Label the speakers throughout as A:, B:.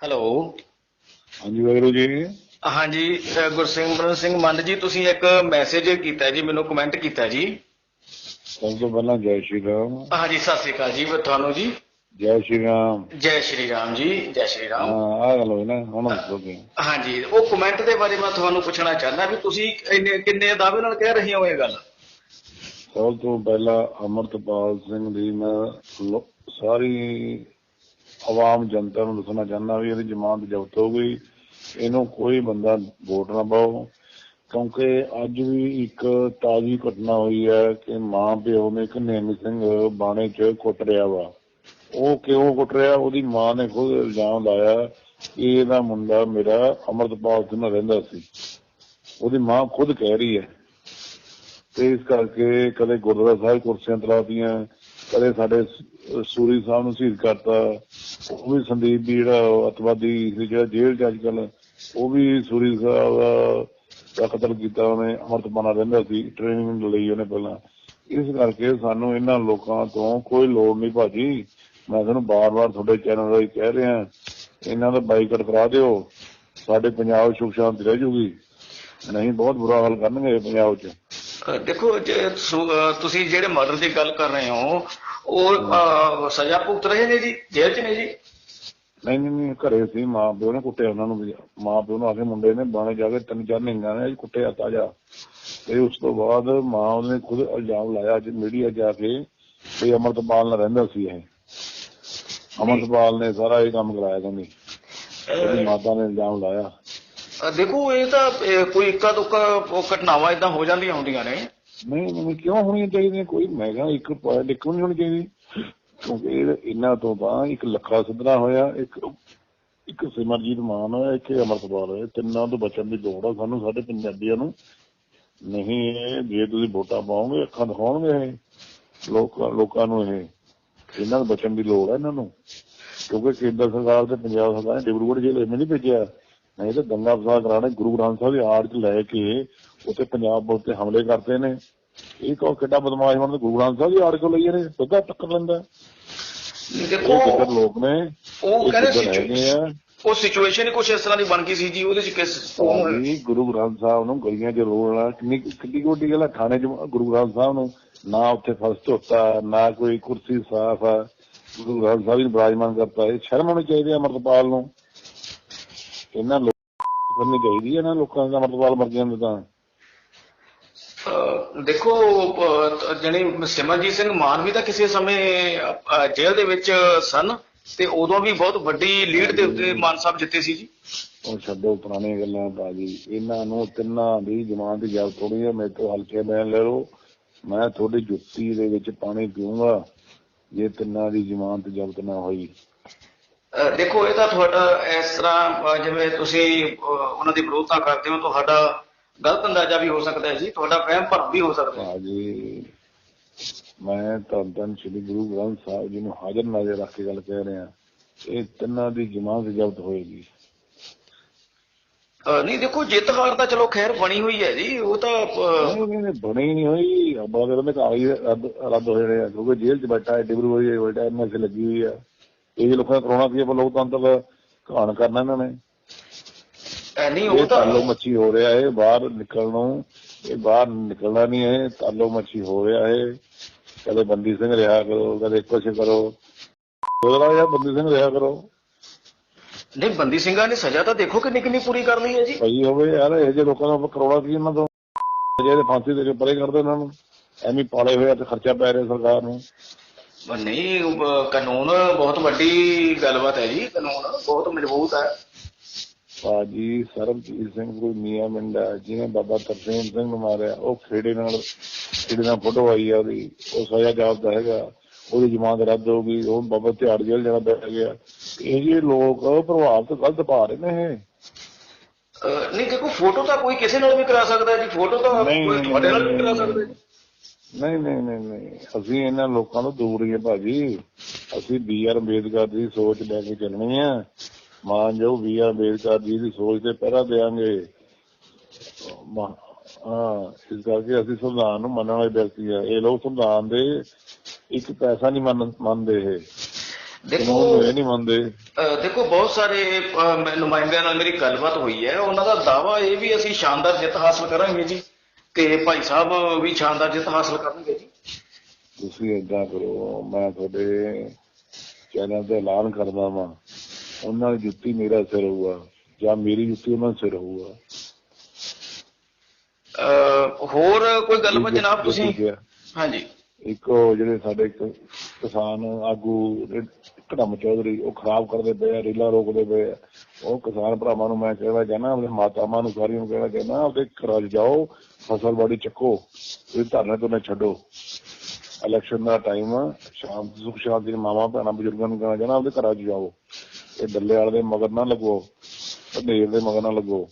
A: Hello
B: ਹਾਂਜੀ ਵਾਹਿਗੁਰੂ ਜੀ।
A: ਹਾਂਜੀ ਗੁਰਸਿਮਰਨ ਸਿੰਘ ਮੰਨ ਜੀ ਤੁਸੀਂ ਇੱਕ ਮੈਸੇਜ ਕੀਤਾ ਜੀ ਮੈਨੂੰ ਕਮੈਂਟ ਕੀਤਾ ਜੀ।
B: ਸਭ ਤੋਂ ਪਹਿਲਾਂ ਜੈ ਸ਼੍ਰੀ ਰਾਮ।
A: ਹਾਂਜੀ ਸਤਿ ਸ੍ਰੀ ਅਕਾਲ ਜੀ ਤੁਹਾਨੂੰ ਜੀ।
B: ਜੈ ਸ਼੍ਰੀ ਰਾਮ।
A: ਜੈ ਸ਼੍ਰੀ ਰਾਮ ਜੀ ਜੈ ਸ਼੍ਰੀ
B: ਹਾਂ
A: ਰਾਮ
B: ਆ ਗੱਲ ਹੋਈ ਨਾ ਹੁਣ ਦੱਸੋਗੇ
A: ਹਾਂਜੀ ਉਹ ਕਮੈਂਟ ਦੇ ਬਾਰੇ ਮੈਂ ਤੁਹਾਨੂੰ ਪੁੱਛਣਾ ਚਾਹੁੰਦਾ ਵੀ ਤੁਸੀਂ ਇੰਨੇ ਕਿੰਨੇ ਦਾਅਵੇ ਨਾਲ ਕਹਿ ਰਹੇ ਹੋ ਇਹ ਗੱਲ?
B: ਸਭ ਤੋਂ ਪਹਿਲਾਂ ਅਮਰਤਪਾਲ ਸਿੰਘ ਦੀ ਮੈਂ ਸਾਰੀ ਆਵਾਮ ਜਨਤਾ ਨੂੰ ਦੱਸਣਾ ਚਾਹੁੰਦਾ ਵੀ ਇਹਦੀ ਜ਼ਮਾਨਤ ਜ਼ਬਤ ਹੋ ਗਈ। ਇਹਨੂੰ ਕੋਈ ਬੰਦਾ ਵੋਟ ਨਾ ਪਾਓ। ਕਿਉਂਕਿ ਅੱਜ ਵੀ ਇੱਕ ਤਾਜ਼ੀ ਘਟਨਾ ਹੋਈ ਹੈ ਕਿ ਮਾਂ ਪਿਓ ਨੇ ਇੱਕ ਸਿੰਘ ਬਾਣੇ 'ਚ ਕੁੱਟ ਰਿਹਾ ਵਾ। ਉਹ ਕਿਉਂ ਕੁੱਟ ਰਿਹਾ? ਉਹਦੀ ਮਾਂ ਨੇ ਖੁਦ ਇਲਜ਼ਾਮ ਲਾਇਆ ਕਿ ਇਹਦਾ ਮੁੰਡਾ ਮੇਰਾ ਅਮਰਤਪਾਲ ਸਿੰਘ ਨਾਲ ਰਹਿੰਦਾ ਸੀ। ਉਹਦੀ ਮਾਂ ਖੁਦ ਕਹਿ ਰਹੀ ਹੈ। ਤੇ ਇਸ ਕਰਕੇ ਕਦੇ ਗੁਰਦੁਆਰਾ ਸਾਹਿਬ ਕੁਰਸੀਆਂ ਤਲਾਤੀਆਂ ਕਦੇ ਸਾਡੇ ਸੂਰੀ ਸਾਹਿਬ ਨੂੰ ਸ਼ਹੀਦ ਕਰਤਾ। ਉਹ ਵੀ ਸੰਦੀਪ ਵੀ ਜਿਹੜਾ ਅਤਵਾਦੀ ਜਿਹੜਾ ਜੇਲ੍ਹ ਚ ਅੱਜ ਉਹ ਵੀ ਸੂਰੀ ਸਾਹਿਬ ਦਾ ਕਤਲ ਕੀਤਾ ਉਹਨੇ ਅਮਰਤਪਾਲ ਰਹਿੰਦਾ ਸੀ ਟ੍ਰੇਨਿੰਗ ਲਈ ਉਹਨੇ ਪਹਿਲਾਂ। ਇਸ ਕਰਕੇ ਸਾਨੂੰ ਇਹਨਾਂ ਲੋਕਾਂ ਤੋਂ ਕੋਈ ਲੋੜ ਨਹੀਂ ਭਾਜੀ। ਮੈਂ ਤੁਹਾਨੂੰ ਬਾਰ-ਬਾਰ ਤੁਹਾਡੇ ਚੈਨਲ ਰਾਹੀਂ ਕਹਿ ਰਿਹਾ, ਇਹਨਾਂ ਦਾ ਬਾਈਕਾਟ ਕਰਾ ਦਿਓ। ਸਾਡੇ ਪੰਜਾਬ 'ਚ ਸੁਖ ਸ਼ਾਂਤੀ ਰਹਿ ਜੂਗੀ। ਨਹੀਂ, ਬਹੁਤ ਬੁਰਾ ਹਾਲ ਕਰਨਗੇ ਪੰਜਾਬ 'ਚ।
A: ਦੇਖੋ, ਜੇ ਤੁਸੀਂ ਜਿਹੜੇ ਮਰਡਰ ਦੀ ਗੱਲ ਕਰ ਰਹੇ ਹੋ ਉਹ ਸਜ਼ਾ ਭੁਗਤ ਰਹੇ ਨੇ ਜੀ? ਜੇਲ੍ਹ 'ਚ ਨੇ ਜੀ?
B: ਨਹੀਂ ਨਹੀਂ ਨਹੀਂ ਘਰੇ ਸੀ ਮਾਂ ਪਿਓ ਨੇ ਕੁੱਟਿਆ ਉਹਨਾਂ ਨੂੰ ਵੀ। ਮਾਂ ਪਿਓ ਨੂੰ ਆ ਕੇ ਮੁੰਡੇ ਨੇ ਬਾਣੇ ਜਾ ਕੇ ਤਿੰਨ ਚਾਰ ਮਹੀਨਿਆਂ ਨੇ ਕੁੱਟਿਆ ਤਾਜਾ ਤੇ ਉਸ ਤੋਂ ਬਾਅਦ ਮਾਂ ਉਹਨੇ ਖੁਦ ਇਲਜ਼ਾਮ ਲਾਇਆ ਅੱਜ ਮੀਡੀਆ ਜਾ ਕੇ ਵੀ ਅਮਰਤਪਾਲ ਨਾਲ ਰਹਿੰਦਾ ਸੀ ਇਹ। ਅਮਰਤਪਾਲ ਨੇ ਸਾਰਾ ਇਹ ਕੰਮ ਕਰਾਇਆ ਕਹਿੰਦੀ। ਉਹਦੀ ਮਾਤਾ ਨੇ ਇਲਜ਼ਾਮ ਲਾਇਆ।
A: ਦੇਖੋ ਇਹ ਤਾਂ ਕੋਈ ਇੱਕਾ ਦੁੱਕਾ ਘਟਨਾਵਾਂ ਇਦਾਂ ਹੋ ਜਾਂਦੀਆਂ ਹੁੰਦੀਆਂ ਨੇ।
B: ਨਹੀਂ ਨਹੀਂ ਕਿਉਂ ਹੋਣੀਆਂ ਚਾਹੀਦੀਆਂ? ਕੋਈ ਮੈਂ ਕਿਹਾ ਇੱਕ ਪੁਆਇੰਟ ਇੱਕ ਨਹੀਂ ਹੋਣੀ ਚਾਹੀਦੀ। ਕਿਉਂਕਿ ਇਹਨਾਂ ਤੋਂ ਤਾਂ ਇੱਕ ਲੱਖਾ ਸਿੱਧਰਾ ਹੋਇਆ, ਇੱਕ ਇੱਕ ਸਿਮਰਜੀਤ ਮਾਨ ਹੋਇਆ, ਇੱਕ ਇਹ ਹੋਇਆ, ਤਿੰਨਾਂ ਤੋਂ ਬਚਣ ਦੀ ਲੋੜ ਆ ਸਾਨੂੰ, ਸਾਡੇ ਪੰਜਾਬੀਆਂ ਨੂੰ। ਨਹੀਂ, ਇਹ ਜੇ ਤੁਸੀਂ ਵੋਟਾਂ ਪਾਓਗੇ, ਅੱਖਾਂ ਦਿਖਾਉਣਗੇ ਇਹ। ਲੋਕਾਂ ਲੋਕਾਂ ਨੂੰ ਇਹ। ਇਹਨਾਂ ਤੋਂ ਬਚਣ ਦੀ ਲੋੜ ਆ ਇਹਨਾਂ ਨੂੰ। ਕਿਉਂਕਿ ਕੇਂਦਰ ਸਰਕਾਰ ਤੇ ਪੰਜਾਬ ਸਰਕਾਰ ਨੇ ਡਿਬਰੂਗੜ੍ਹ ਜੇਲ੍ਹ ਵਿੱਚ ਨਹੀਂ ਭੇਜਿਆ। ਨਹੀਂ ਤਾਂ ਦੰਗਾ ਫਸਾਦ ਕਰਾਣੇ ਗੁਰੂ ਗ੍ਰੰਥ ਸਾਹਿਬ ਦੀ ਆੜ ਚ ਲੈ ਕੇ ਉੱਥੇ ਪੰਜਾਬ ਪੁਲਿਸ ਤੇ ਹਮਲੇ ਕਰਦੇ ਨੇ। ਇਹ ਕੋ ਕਿੱਡਾ ਬਦਮਾਸ਼ ਬਣਦੇ? ਗੁਰੂ ਗ੍ਰੰਥ ਸਾਹਿਬ ਦੀ ਆੜ ਕਿਉਂ ਲਈ ਨੇ? ਸਿੱਧਾ ਟੱਕਰ ਲੈਂਦਾ।
A: ਦੇਖੋ
B: ਕਿੱਧਰ ਲੋਕ ਨੇ?
A: ਉਹ ਕਹਿੰਦੇ
B: ਆ?
A: ਉਹ ਸਿਚੁਏਸ਼ਨ ਹੀ ਕੁਝ ਇਸ ਤਰ੍ਹਾਂ ਦੀ ਬਣ ਗਈ ਸੀ ਜੀ ਉਹਦੇ 'ਚ ਕਿਸ ਉਹ-
B: ਭਾਜੀ ਗੁਰੂ ਗ੍ਰੰਥ ਸਾਹਿਬ ਨੂੰ ਗਲੀਆਂ 'ਚ ਰੋਲਣਾ ਕਿੰਨੀ ਕਿੰਨੀ ਕੁ ਵੱਡੀ ਗੱਲ ਹੈ ਥਾਣੇ 'ਚ ਗੁਰੂ ਗ੍ਰੰਥ ਸਾਹਿਬ ਨੂੰ ਨਾ ਉੱਥੇ ਫਰਸ਼ ਧੋਤਾ ਨਾ ਕੋਈ ਕੁਰਸੀ ਸਾਫ਼ ਆ। ਗੁਰੂ ਗ੍ਰੰਥ ਸਾਹਿਬ ਨੂੰ ਬਰਾਜਮਾਨ ਕਰਤਾ। ਇਹ ਸ਼ਰਮ ਹੋਣੀ ਚਾਹੀਦੀ ਹੈ ਅਮਰਤਪਾਲ ਨੂੰ। ਇਹਨਾਂ ਲੋਕਾਂ ਕਰਨੀ ਚਾਹੀਦੀ ਹੈ ਇਹਨਾਂ ਲੋਕਾਂ ਦਾ ਅਮਰਤਪਾਲ ਮਰ ਜਾਂਦੇ ਤਾਂ।
A: ਦੇਖੋ ਜਣੀ ਸਿਮਰਜੀਤ ਸਿੰਘ ਮਾਨ ਵੀ ਤਾਂ ਕਿਸੇ ਸਮੇਂ ਜੇਲ੍ਹ ਦੇ ਵਿੱਚ ਸਨ ਤੇ ਉਦੋਂ ਵੀ ਬਹੁਤ ਵੱਡੀ ਲੀਡ ਦੇ ਉੱਤੇ ਮਾਨ ਸਾਹਿਬ ਜਿੱਤੇ ਸੀ ਜੀ।
B: ਉਹ ਛੱਡੋ ਪੁਰਾਣੀਆਂ ਗੱਲਾਂ ਬਾਜੀ। ਇਹਨਾਂ ਨੂੰ ਤਿੰਨਾਂ ਦੀ ਜ਼ਮਾਨਤ ਜ਼ਬਤ ਹੋਣੀ ਹੈ ਮੇਰੇ ਤੋਂ ਹਲਕੇ ਬਿਆਨ ਲੈ ਲਓ। ਮੈਂ ਤੁਹਾਡੀ ਜੁੱਤੀ ਦੇ ਵਿੱਚ ਪਾਣੀ ਪੀਊਂਗਾ ਜੇ ਤਿੰਨਾਂ ਦੀ ਜ਼ਮਾਨਤ ਜ਼ਬਤ ਨਾ ਹੋਈ।
A: ਦੇਖੋ ਇਹ ਤਾਂ ਤੁਹਾਡਾ ਇਸ ਤਰ੍ਹਾਂ ਜਿਵੇਂ ਤੁਸੀਂ ਉਹਨਾਂ ਦੀ ਵਿਰੋਧਤਾ ਕਰਦੇ ਹੋ ਤੁਹਾਡਾ ਗਲਤ ਅੰਦਾਜ਼ਾ ਵੀ ਹੋ ਸਕਦਾ ਹੈ ਜੀ ਤੁਹਾਡਾ ਵਹਿਮ ਭਰਮ ਵੀ ਹੋ ਸਕਦਾ ਹੈ।
B: ਭਾਜੀ ਮੈਂ ਤਾਂ ਧੰਨ ਸ੍ਰੀ ਗੁਰੂ ਗ੍ਰੰਥ ਸਾਹਿਬ ਜੀ ਨੂੰ ਹਾਜ਼ਰ ਨਾਜ਼ਰ ਰੱਖ ਕੇ ਗੱਲ ਕਹਿ ਰਿਹਾ। ਇਹ ਤਿੰਨਾਂ ਦੀ ਜ਼ਮਾਨਤ ਜ਼ਬਤ ਹੋਏਗੀ।
A: ਨਹੀਂ ਦੇਖੋ ਜਿੱਤ ਹਾਰ ਤਾਂ ਚਲੋ ਖੈਰ ਬਣੀ ਹੋਈ ਹੈ ਜੀ ਉਹ ਤਾਂ
B: ਨਹੀਂ ਬਣੀ ਨਹੀਂ ਹੋਈ। ਅੱਬਾ ਦੇ ਉਹਦੇ ਕਾਗਜ਼ ਰੱਦ ਹੋ ਆ ਕਿਉਂਕਿ ਜੇਲ੍ਹ 'ਚ ਬੈਠਾ ਹੈ ਡਿਬਰੂ ਹੋਈ ਬੈਠਾ ਐਮਐਸ ਲੱਗੀ ਹੋਈ ਆ ਇਹ ਲੋਕਾਂ ਨੇ ਕਰੋਨਾ ਸੀ ਆਪਾਂ ਲੋਕਤੰਤਰ ਘਾਣ ਕਰਨਾ ਇਹਨਾਂ ਨੇ।
A: ਨਹੀਂ ਉਹ ਤਾਂ
B: ਤਾਲੋ ਮੱਛੀ ਹੋ ਰਿਹਾ ਹੈ ਬਾਹਰ ਨਿਕਲਣ ਨੂੰ ਇਹ ਬਾਹਰ ਨਿਕਲਣਾ ਨਹੀਂ ਹੈ ਤਾਲੋ ਮੱਛੀ ਹੋ ਰਿਹਾ ਹੈ ਕਦੇ ਬੰਦੀ ਸਿੰਘ ਰਿਹਾ ਕਰੋ ਕਦੇ ਕੁਛ ਕਰੋ। ਉਹਦਾ ਯਾਰ ਬੰਦੀ ਸਿੰਘ ਰਿਹਾ ਕਰੋ।
A: ਨਹੀਂ ਬੰਦੀ ਸਿੰਘਾਂ ਨੇ ਸਜ਼ਾ ਤਾਂ ਦੇਖੋ ਕਿੰਨੀ ਕਿੰਨੀ ਪੂਰੀ ਕਰ ਲਈ ਹੈ ਜੀ।
B: ਪਈ ਹੋਵੇ ਯਾਰ ਇਹ ਜੇ ਲੋਕਾਂ ਦਾ ਕਰੋਨਾ ਕੀ ਇਹਨਾਂ ਤੋਂ। ਜਿਹੜੇ ਫਾਂਸੀ ਦੇ ਕੇ ਪਰੇ ਕਰਦੇ ਇਹਨਾਂ ਨੂੰ ਐਵੇਂ ਪਾਲੇ ਹੋਏ ਤੇ ਖਰਚਾ ਪੈ ਰਿਹਾ ਸਰਕਾਰ ਨੂੰ।
A: ਨਹੀਂ ਕਾਨੂੰਨ ਬਹੁਤ ਵੱਡੀ ਗੱਲਬਾਤ ਹੈ ਜੀ ਕਾਨੂੰਨ ਬਹੁਤ ਮਜ਼ਬੂਤ ਹੈ।
B: ਭਾਜੀ ਸਰਬਜੀਤ ਸਿੰਘ ਕੋਈ ਮੀਆਂ ਮਿੰਡਾ ਜਿਹਨੇ ਬਾਬਾ ਤਰਸੇਮ ਸਿੰਘ ਨੂੰ ਮਾਰਿਆ ਉਹ ਖੇੜੇ ਨਾਲ ਖੇੜੇ ਨਾਲ ਫੋਟੋ ਆਈ ਆ ਉਹਦੀ ਉਹ ਸਜ਼ਾ ਜਾਪਦਾ ਹੈਗਾ ਉਹਦੀ ਜ਼ਮਾਨਤ ਰੱਦ ਹੋ ਗਈ ਉਹ ਬਾਬਾ ਤਿਹਾੜ ਜੇਲ੍ਹ ਜਾਣਾ ਪੈ ਗਿਆ। ਇਹ ਜਿਹੇ ਲੋਕ ਪ੍ਰਭਾਵ ਤੋਂ ਗਲਤ ਪਾ ਰਹੇ ਨੇ ਇਹ?
A: ਨਹੀਂ ਦੇਖੋ ਫੋਟੋ ਤਾਂ ਕੋਈ ਕਿਸੇ ਨਾਲ ਵੀ ਕਰਾ ਸਕਦਾ ਜੀ ਫੋਟੋ ਤਾਂ ਕੋਈ ਤੁਹਾਡੇ ਨਾਲ ਵੀ ਕਰਾ ਸਕਦਾ। ਹੈ
B: ਨਹੀਂ ਨਹੀਂ ਨਹੀਂ ਨਹੀਂ ਅਸੀਂ ਇਹਨਾਂ ਲੋਕਾਂ ਤੋਂ ਦੂਰ ਹੀ ਆ ਭਾਜੀ। ਅਸੀਂ ਬੀ ਆਰ ਅੰਬੇਦਕਰ ਦੀ ਸੋਚ ਲੈ ਕੇ ਚੱਲਣੀ ਆ। ਮਾਨ ਜੋ ਆਰ ਅੰਬੇਦਕਰ ਜੀ ਦੀ ਸੋਚ ਤੇ ਪਹਿਰਾ ਦੇਾਂਗੇ ਹਾਂ ਇਸ ਕਰਕੇ ਅਸੀਂ ਸੰਵਿਧਾਨ ਨੂੰ ਮੰਨਣ ਵਾਲੇ ਵਿਅਕਤੀ ਆ। ਇਹ ਲੋਕ ਸੰਵਿਧਾਨ ਦੇ ਇੱਕ ਪੈਸਾ ਨਹੀਂ ਮੰਨ ਮੰਨਦੇ ਇਹ।
A: ਦੇਖੋ
B: ਇਹ ਨਹੀਂ ਮੰਨਦੇ।
A: ਦੇਖੋ ਬਹੁਤ ਸਾਰੇ ਨੁਮਾਇੰਦਿਆਂ ਨਾਲ ਮੇਰੀ ਗੱਲਬਾਤ ਹੋਈ ਹੈ। ਉਹਨਾਂ ਦਾ ਦਾਵਾ ਇਹ ਵੀ ਅਸੀਂ ਸ਼ਾਨਦਾਰ ਜਿੱਤ ਹਾਸਲ ਕਰਾਂਗੇ ਜੀ। ਤੇ ਭਾਈ ਸਾਹਿਬ ਵੀ ਸ਼ਾਨਦਾਰ ਜਿੱਤ ਹਾਸਲ ਕਰਨਗੇ ਜੀ।
B: ਤੁਸੀਂ ਏਦਾਂ ਕਰੋ ਮੈਂ ਤੁਹਾਡੇ ਚੈਨਲ ਤੇ ਐਲਾਨ ਕਰਦਾ ਵਾਂ। ਉਹਨਾਂ ਦੀ ਜੁੱਤੀ ਮੇਰਾ ਸਿਰ ਹੋਊਗਾ ਜਾਂ ਮੇਰੀ ਜੁੱਤੀ ਉਹਨਾਂ ਸਿਰ ਹੋਊਗਾ।
A: ਹੋਰ ਕੋਈ ਗੱਲਬਾਤ ਜਨਾਬ ਤੁਸੀਂ। ਹਾਂਜੀ।
B: ਇੱਕ ਉਹ ਜਿਹੜੇ ਸਾਡੇ ਕਿਸਾਨ ਆਗੂ ਕਦਮ ਚੌਧਰੀ ਉਹ ਖਰਾਬ ਕਰਦੇ ਪਏ ਆ ਰੀਲਾ ਰੋਕਦੇ ਪਏ ਆ। ਉਹ ਕਿਸਾਨ ਭਰਾਵਾਂ ਨੂੰ ਮੈਂ ਕਹਿਣਾ ਚਾਹਨਾ ਆਪਣੇ ਮਾਤਾਵਾਂ ਨੂੰ ਸਾਰਿਆਂ ਨੂੰ ਕਹਿਣਾ ਚਾਹਨਾ ਆਪਦੇ ਘਰਾਂ ਜਾਓ ਫਸਲ ਬਾੜੀ ਚੱਕੋ ਇਹ ਧਰਨੇ ਤੋਂ ਨਾ ਛੱਡੋ। ਇਲੈਕਸ਼ਨ ਦਾ ਟਾਈਮ ਆ ਸ਼ਾਮ ਸੁਖ ਸ਼ਾਂਤੀ ਮਾਵਾਂ ਭੈਣਾਂ ਬਜ਼ੁਰਗਾਂ ਨੂੰ ਕਹਿਣਾ ਚਾਹਨਾ ਆਪਦੇ ਘਰਾਂ ਜਾਓ। ਇਹ ਡੱਲੇ ਵਾਲੇ ਦੇ ਮਗਰ ਨਾ ਲੱਗੋ ਢੇਰ ਦੇ ਮਗਰ ਨਾ ਲੱਗੋ।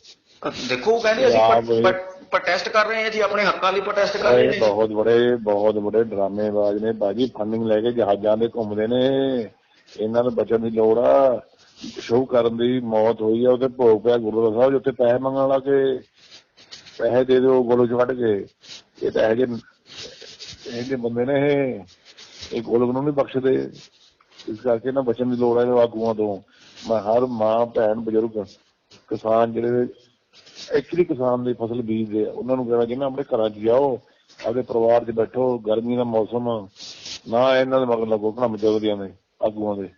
A: ਦੇਖੋ ਕਹਿੰਦੇ ਅਸੀਂ ਪ੍ਰੋਟੈਸਟ ਕਰ ਰਹੇ ਹਾਂ ਜੀ ਆਪਣੇ ਹੱਕਾਂ ਲਈ ਪ੍ਰੋਟੈਸਟ ਕਰ ਰਹੇ ਨੇ
B: ਬਹੁਤ ਬੜੇ ਬਹੁਤ ਬੜੇ ਡਰਾਮੇਬਾਜ਼ ਨੇ ਬਾਜੀ ਫੰਡਿੰਗ ਲੈ ਕੇ ਜਹਾਜ਼ਾਂ ਦੇ ਘੁੰਮਦੇ ਨੇ। ਇਹਨਾਂ ਨੂੰ ਬਚਣ ਦੀ ਲੋੜ ਆ। ਸ਼ੋਅ ਕਰਨ ਦੀ ਮੌਤ ਹੋਈ ਆ ਉਹਦੇ ਭੋਗ ਪਿਆ ਗੁਰਦੁਆਰਾ ਸਾਹਿਬ ਜਿੱਥੇ ਪੈਸੇ ਮੰਗਣ ਲੱਗੇ ਪੈਸੇ ਦੇ ਦਿਓ ਗੋਲੋ ਚ ਕੱਢ ਕੇ। ਇਹ ਤਾਂ ਇਹ ਜੇ ਇਹ ਜੇ ਬੰਦੇ ਨੇ ਇਹ। ਗੋਲਕ ਨੂੰ ਨਹੀਂ ਬਖਸ਼ਦੇ। ਇਸ ਕਰਕੇ ਨਾ ਬਚਣ ਦੀ ਲੋੜ ਹੈ ਇਹਨਾਂ ਆਗੂਆਂ ਤੋਂ। ਮੈਂ ਹਰ ਮਾਂ, ਭੈਣ, ਬਜ਼ੁਰਗ, ਕਿਸਾਨ ਜਿਹੜੇ ਐਕਚੁਅਲੀ ਕਿਸਾਨ ਦੀ ਫਸਲ ਬੀਜਦੇ ਆ। ਉਹਨਾਂ ਨੂੰ ਕਹਿਣਾ ਚਾਹੀਦਾ ਆਪਣੇ ਘਰਾਂ 'ਚ ਜਾਓ ਆਪਣੇ ਪਰਿਵਾਰ 'ਚ ਬੈਠੋ, ਗਰਮੀ ਦਾ ਮੌਸਮ ਨਾ ਇਹਨਾਂ ਦੇ ਮਗਰ ਲੱਗੋ ਘਣਾ ਮਚੋਦੀਆਂ ਦੇ ਆਗੂਆਂ ਦੇ।